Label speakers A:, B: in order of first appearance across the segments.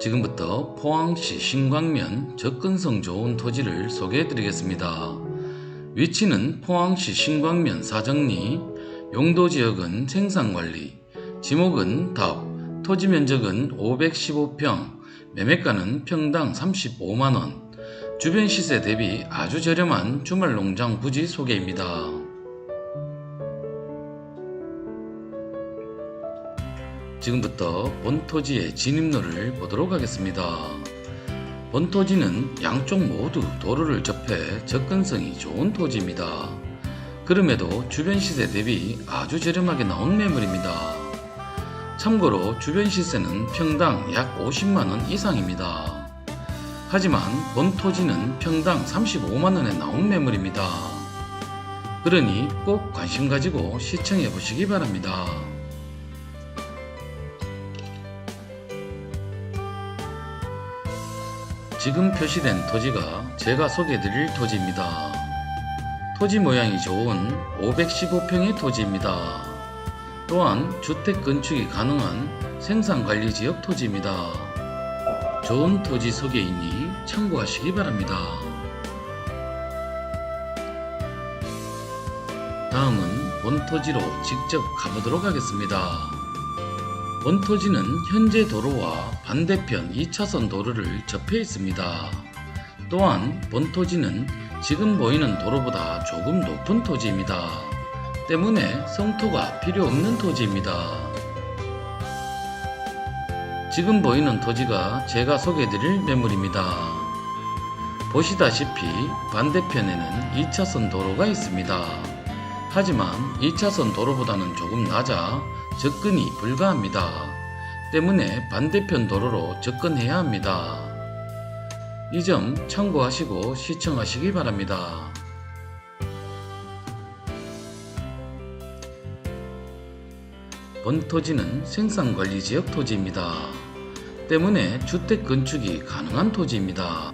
A: 지금부터 포항시 신광면 접근성 좋은 토지를 소개해 드리겠습니다. 위치는 포항시 신광면 사정리, 용도지역은 생산관리, 지목은 답, 토지 면적은 515평, 매매가는 평당 35만원, 주변 시세 대비 아주 저렴한 주말 농장 부지 소개입니다. 지금부터 본토지의 진입로를 보도록 하겠습니다. 본토지는 양쪽 모두 도로를 접해 접근성이 좋은 토지입니다. 그럼에도 주변 시세 대비 아주 저렴하게 나온 매물입니다. 참고로 주변 시세는 평당 약 50만원 이상입니다. 하지만 본토지는 평당 35만원에 나온 매물입니다. 그러니 꼭 관심 가지고 시청해 보시기 바랍니다. 지금 표시된 토지가 제가 소개해드릴 토지입니다. 토지 모양이 좋은 515평의 토지입니다. 또한 주택 건축이 가능한 생산관리 지역 토지입니다. 좋은 토지 소개이니 참고하시기 바랍니다. 다음은 본토지로 직접 가보도록 하겠습니다. 본토지는 현재 도로와 반대편 2차선 도로를 접해 있습니다. 또한 본토지는 지금 보이는 도로보다 조금 높은 토지입니다. 때문에 성토가 필요 없는 토지입니다. 지금 보이는 토지가 제가 소개해드릴 매물입니다. 보시다시피 반대편에는 2차선 도로가 있습니다. 하지만 2차선 도로보다는 조금 낮아 접근이 불가합니다. 때문에 반대편 도로로 접근해야 합니다. 이 점 참고하시고 시청하시기 바랍니다. 본 토지는 생산관리 지역 토지입니다. 때문에 주택 건축이 가능한 토지입니다.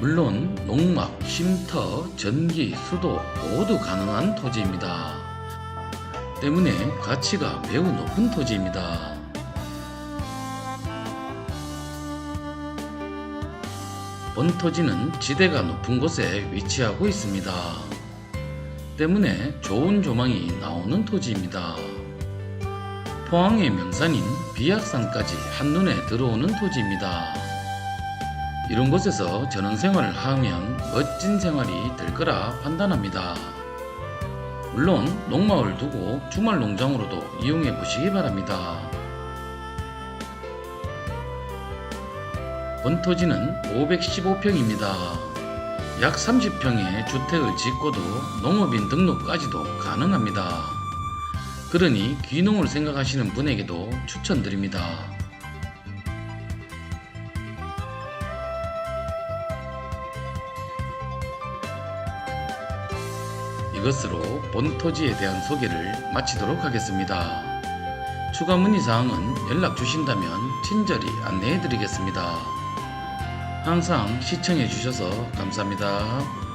A: 물론 농막, 쉼터, 전기, 수도 모두 가능한 토지입니다. 때문에 가치가 매우 높은 토지입니다. 본토지는 지대가 높은 곳에 위치하고 있습니다. 때문에 좋은 조망이 나오는 토지입니다. 포항의 명산인 비악산까지 한눈에 들어오는 토지입니다. 이런 곳에서 전원생활을 하면 멋진 생활이 될 거라 판단합니다. 물론 농마을 두고 주말 농장으로도 이용해 보시기 바랍니다. 본토지는 515평입니다. 약 30평의 주택을 짓고도 농업인 등록까지도 가능합니다. 그러니 귀농을 생각하시는 분에게도 추천드립니다. 이것으로 본 토지에 대한 소개를 마치도록 하겠습니다. 추가 문의사항은 연락 주신다면 친절히 안내해 드리겠습니다. 항상 시청해 주셔서 감사합니다.